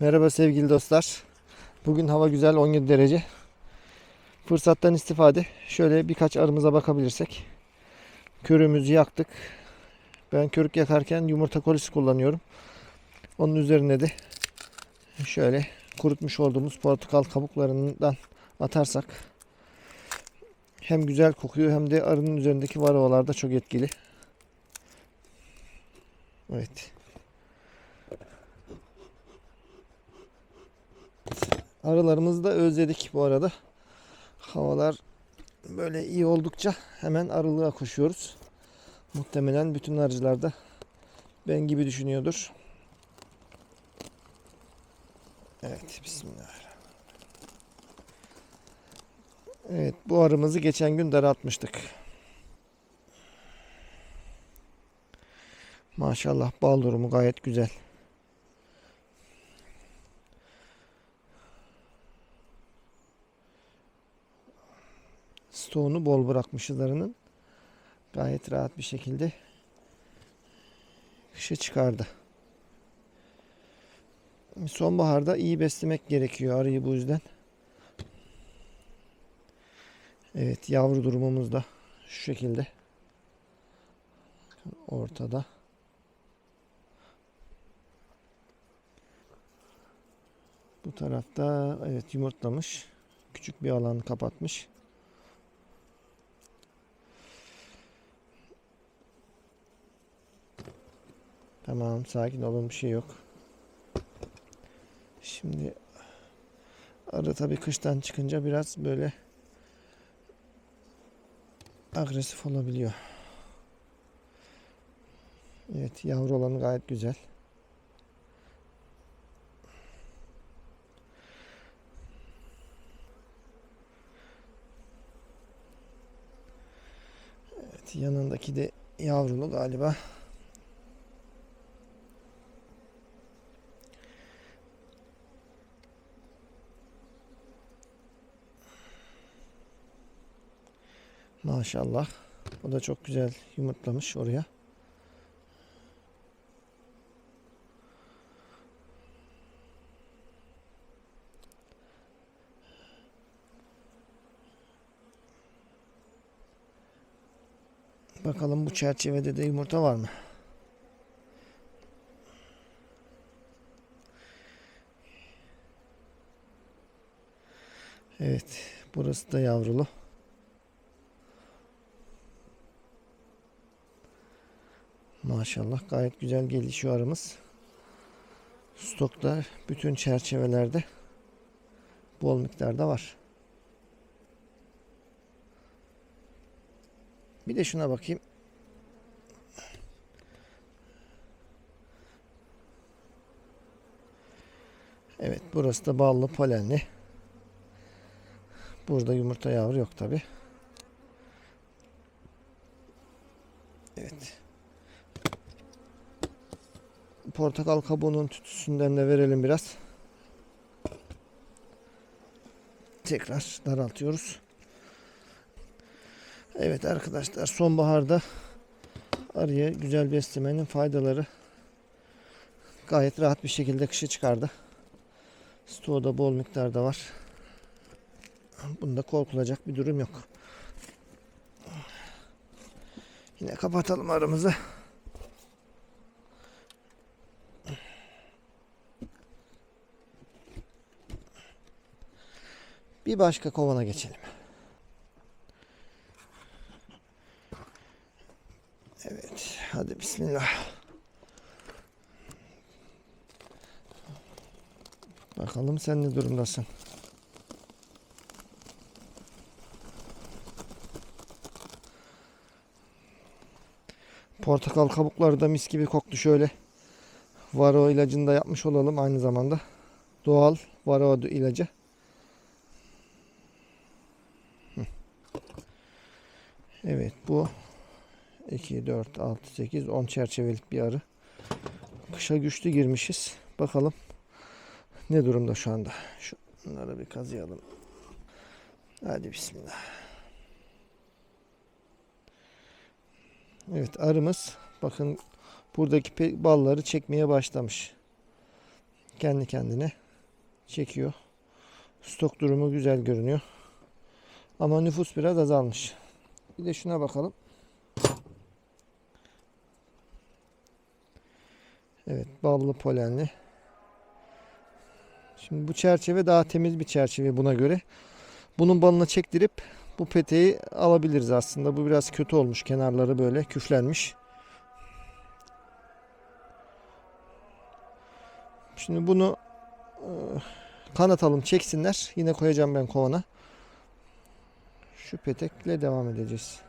Merhaba sevgili dostlar. Bugün hava güzel 17 derece. Fırsattan istifade şöyle birkaç arımıza bakabilirsek. Körümüzü yaktık. Ben körük yakarken yumurta kolisi kullanıyorum. Onun üzerine de şöyle kurutmuş olduğumuz portakal kabuklarından atarsak hem güzel kokuyor hem de arının üzerindeki varovalar da çok etkili. Evet. Arılarımızı da özledik bu arada. Havalar böyle iyi oldukça hemen arılığa koşuyoruz. Muhtemelen bütün arıcılar da ben gibi düşünüyordur. Evet, bismillah. Evet, bu arımızı geçen gün daraltmıştık. Maşallah bal durumu gayet güzel. Stoğunu bol bırakmışız arının. Gayet rahat bir şekilde kışa çıkardı. Sonbaharda iyi beslemek gerekiyor arıyı bu yüzden. Evet yavru durumumuz da şu şekilde. Ortada. Bu tarafta evet yumurtlamış. Küçük bir alanı kapatmış. Tamam sakin olun bir şey yok. Şimdi arı tabii kıştan çıkınca biraz böyle agresif olabiliyor. Evet yavru olanı gayet güzel. Evet yanındaki de yavrulu galiba. Maşallah. O da çok güzel yumurtlamış oraya. Bakalım bu çerçevede de yumurta var mı? Evet, burası da yavrulu. Maşallah gayet güzel gelişiyor arımız. Stokta bütün çerçevelerde bol miktarda var. Bir de şuna bakayım. Evet burası da ballı polenli. Burada yumurta yavru yok tabi. Evet. Portakal kabuğunun tütüsünden de verelim biraz. Tekrar daraltıyoruz. Evet arkadaşlar sonbaharda arıya güzel beslemenin faydaları gayet rahat bir şekilde kışa çıkardı. Stoğda bol miktarda var. Bunda korkulacak bir durum yok. Yine kapatalım aramızı. Bir başka kovana geçelim. Evet, hadi bismillah. Bakalım sen ne durumdasın? Portakal kabukları da mis gibi koktu şöyle. Varo ilacını da yapmış olalım aynı zamanda. Doğal Varo ilacı. Evet bu 2, 4, 6, 8, 10 çerçevelik bir arı. Kışa güçlü girmişiz. Bakalım ne durumda şu anda. Şunları bir kazıyalım. Hadi bismillah. Evet arımız bakın buradaki balları çekmeye başlamış. kendi kendine çekiyor. Stok durumu güzel görünüyor. Ama nüfus biraz azalmış. Bir de şuna bakalım. Evet, ballı polenli. Şimdi bu çerçeve daha temiz bir çerçeve buna göre. Bunun balını çektirip bu peteği alabiliriz aslında. Bu biraz kötü olmuş. Kenarları böyle küflenmiş. Şimdi bunu e, kanatalım çeksinler. Yine koyacağım ben kovana. Şu petekle devam edeceğiz.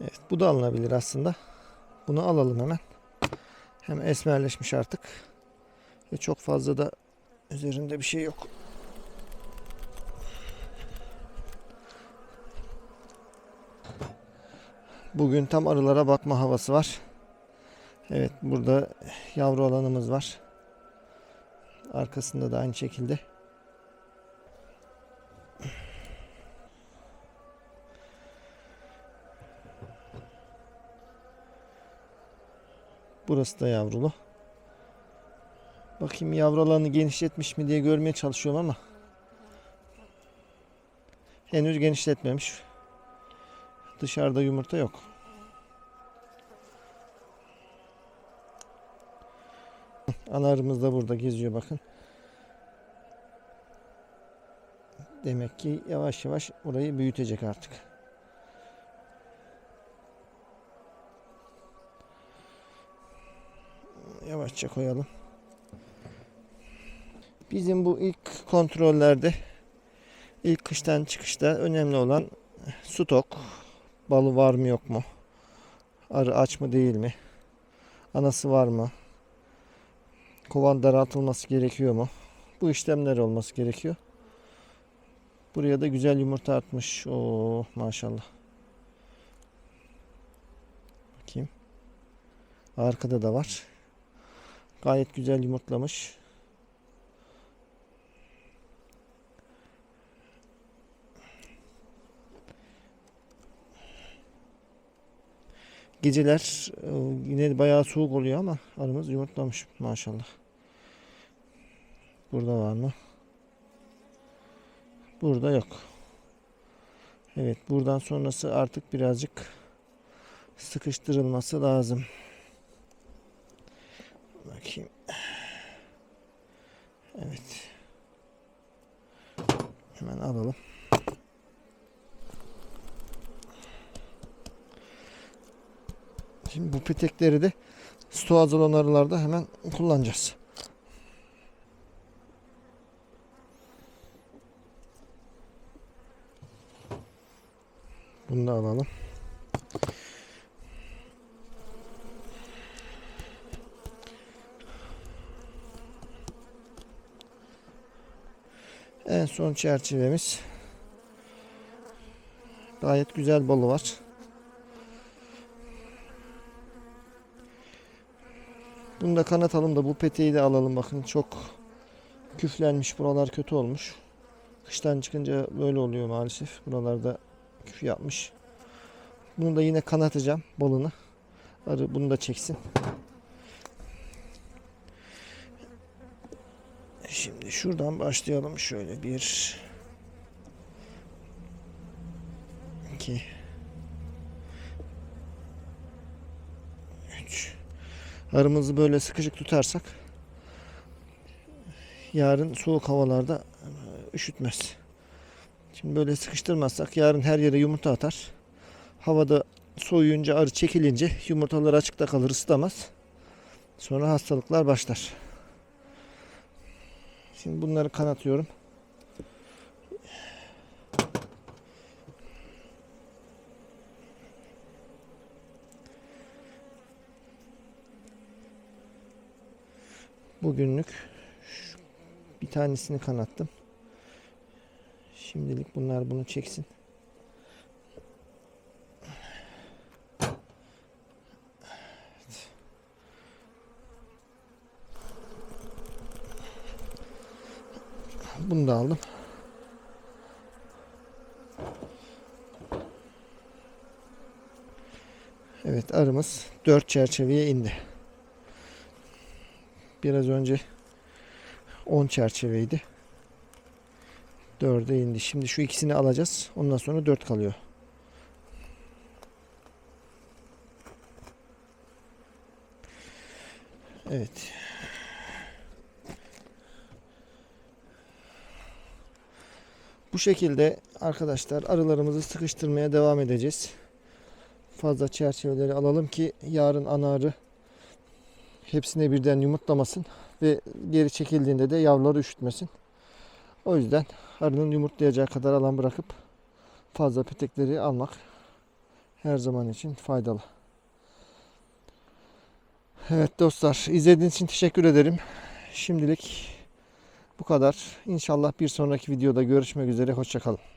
Evet bu da alınabilir aslında. Bunu alalım hemen. Hem esmerleşmiş artık. Ve çok fazla da üzerinde bir şey yok. Bugün tam arılara bakma havası var. Evet burada yavru alanımız var. Arkasında da aynı şekilde. Burası da yavrulu. Bakayım yavru alanı genişletmiş mi diye görmeye çalışıyorum ama henüz genişletmemiş. Dışarıda yumurta yok. Ana arımız da burada geziyor bakın. Demek ki yavaş yavaş orayı büyütecek artık. Yavaşça koyalım. Bizim bu ilk kontrollerde ilk kıştan çıkışta önemli olan stok. Balı var mı yok mu? Arı aç mı değil mi? Anası var mı? Kovan daraltılması gerekiyor mu? Bu işlemler olması gerekiyor. Buraya da güzel yumurta atmış. Oo maşallah. Bakayım. Arkada da var. Gayet güzel yumurtlamış. Geceler e, yine bayağı soğuk oluyor ama arımız yumurtlamış maşallah. Burada var mı? Burada yok. Evet buradan sonrası artık birazcık sıkıştırılması lazım. Bakayım. Evet. Hemen alalım. Şimdi bu petekleri de stoğaz olan hemen kullanacağız. Bunu da alalım. En son çerçevemiz. Gayet güzel balı var. Bunu da kanatalım da bu peteği de alalım. Bakın çok küflenmiş. Buralar kötü olmuş. Kıştan çıkınca böyle oluyor maalesef. Buralarda küf yapmış. Bunu da yine kanatacağım balını. Arı bunu da çeksin. Şimdi şuradan başlayalım. Şöyle bir iki Arımızı böyle sıkışık tutarsak yarın soğuk havalarda üşütmez. Şimdi böyle sıkıştırmazsak yarın her yere yumurta atar. Havada soğuyunca arı çekilince yumurtalar açıkta kalır ısıtamaz. Sonra hastalıklar başlar. Şimdi bunları kanatıyorum. Bugünlük bir tanesini kanattım. Şimdilik bunlar bunu çeksin. Bunu da aldım. Evet arımız 4 çerçeveye indi. Biraz önce 10 çerçeveydi. 4'e indi. Şimdi şu ikisini alacağız. Ondan sonra 4 kalıyor. Evet. Bu şekilde arkadaşlar arılarımızı sıkıştırmaya devam edeceğiz. Fazla çerçeveleri alalım ki yarın ana arı hepsine birden yumurtlamasın ve geri çekildiğinde de yavruları üşütmesin. O yüzden arının yumurtlayacağı kadar alan bırakıp fazla petekleri almak her zaman için faydalı. Evet dostlar izlediğiniz için teşekkür ederim. Şimdilik bu kadar. İnşallah bir sonraki videoda görüşmek üzere. Hoşçakalın.